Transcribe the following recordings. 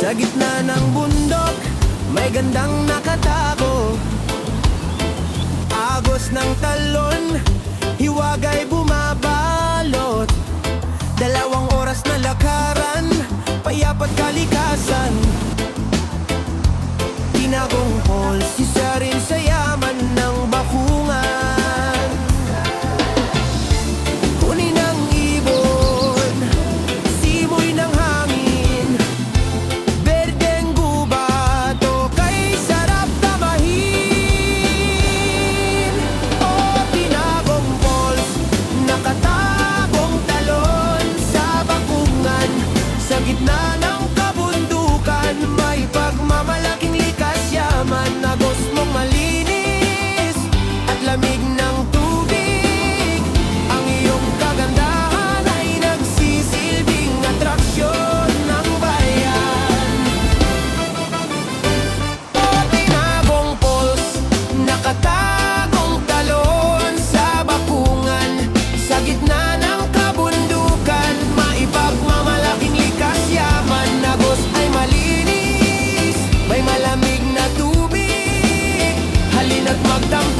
Sa gitna ng bundok, may gandang nakatago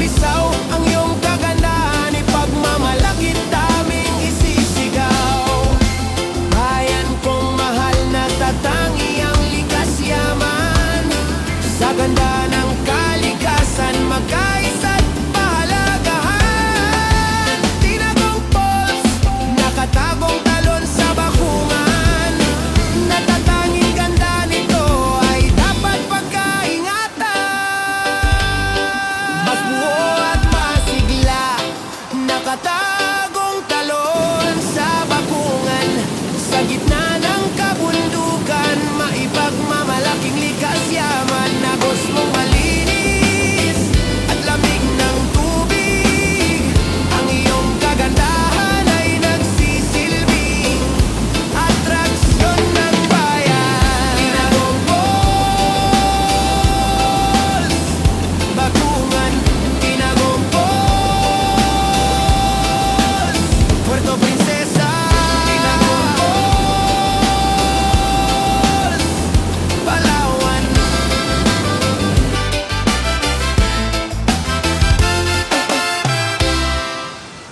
abissal